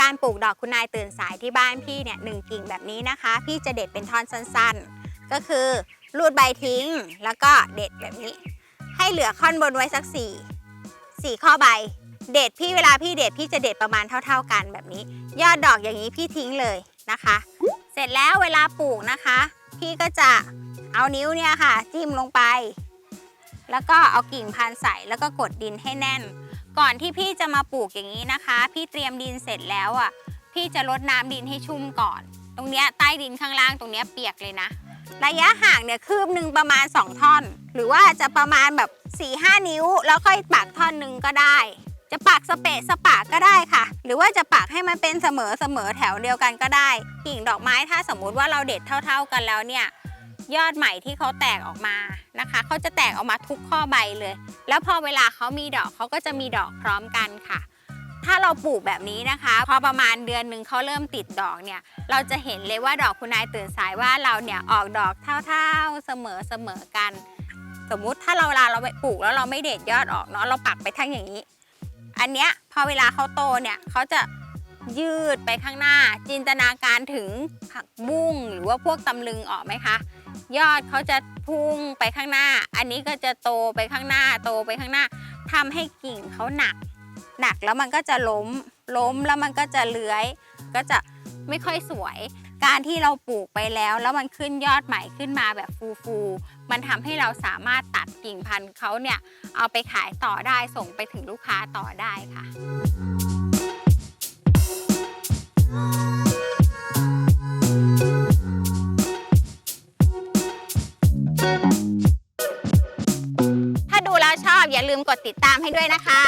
การปลูกดอกคุณนายตื่นสายที่บ้านพี่เนี่ยหนึ่งกิ่งแบบนี้นะคะ พี่จะเด็ดเป็นท่อนสั้นๆ ก็คือรูดใบทิ้งแล้วก็เด็ดแบบนี้ ให้เหลือค่อนบนไว้สักสี่สี่ข้อใบ เด็ดพี่เวลาพี่เด็ดพี่จะเด็ดประมาณเท่า ๆกันแบบนี้ ยอดดอกอย่างนี้พี่ทิ้งเลยนะคะ เสร็จแล้วเวลาปลูกนะคะ พี่ก็จะเอานิ้วเนี่ยค่ะจิ้มลงไป แล้วก็เอากิ่งพันใส่แล้วก็กดดินให้แน่น ก่อนที่พี่จะมาปลูกอย่างนี้นะคะ พี่เตรียมดินเสร็จแล้วอะ พี่จะรดน้ำดินให้ชุ่มก่อน ตรงเนี้ยใต้ดินข้างล่างตรงเนี้ยเปียกเลยนะ ระยะห่างเนี่ยคืบหนึ่งประมาณ 2 ท่อน หรือว่าจะประมาณแบบ4ี่ห้านิ้ว แล้วค่อยปักท่อนหนึ่งก็ได้ จะปักสเปะสปะก็ได้ค่ะ หรือว่าจะปักให้มันเป็นเสมอเสมอแถวเดียวกันก็ได้กิ่งดอกไม้ถ้าสมมุติว่าเราเด็ดเท่า ๆกันแล้วเนี่ยยอดใหม่ที่เขาแตกออกมา นะคะเขาจะแตกออกมาทุกข้อใบเลย แล้วพอเวลาเขามีดอกเขาก็จะมีดอกพร้อมกันค่ะ ถ้าเราปลูกแบบนี้นะคะ พอประมาณเดือนหนึ่งเขาเริ่มติดดอกเนี่ย เราจะเห็นเลยว่าดอกคุณนายตื่นสายว่าเราเนี่ยออกดอกเท่าๆเสมอเสมอกัน สมมุติถ้าเราเวลาเราไปปลูกแล้วเราไม่เด็ดยอดออกเนาะเราปักไปทั้งอย่างนี้ อันเนี้ยพอเวลาเขาโตเนี่ยเขาจะยืดไปข้างหน้า จินตนาการถึงผักบุ้งหรือว่าพวกตำลึงออกไหมคะ ยอดเขาจะพุ่งไปข้างหน้า อันนี้ก็จะโตไปข้างหน้า โตไปข้างหน้าทำให้กิ่งเขาหนัก หนักแล้วมันก็จะล้ม ล้มแล้วมันก็จะเลื้อย ก็จะไม่ค่อยสวย การที่เราปลูกไปแล้ว แล้วมันขึ้นยอดใหม่ขึ้นมาแบบฟูๆ มันทำให้เราสามารถตัดกิ่งพันธุ์เขาเนี่ย เอาไปขายต่อได้ ส่งไปถึงลูกค้าต่อได้ค่ะ แล้วชอบอย่าลืมกดติดตามให้ด้วยนะคะ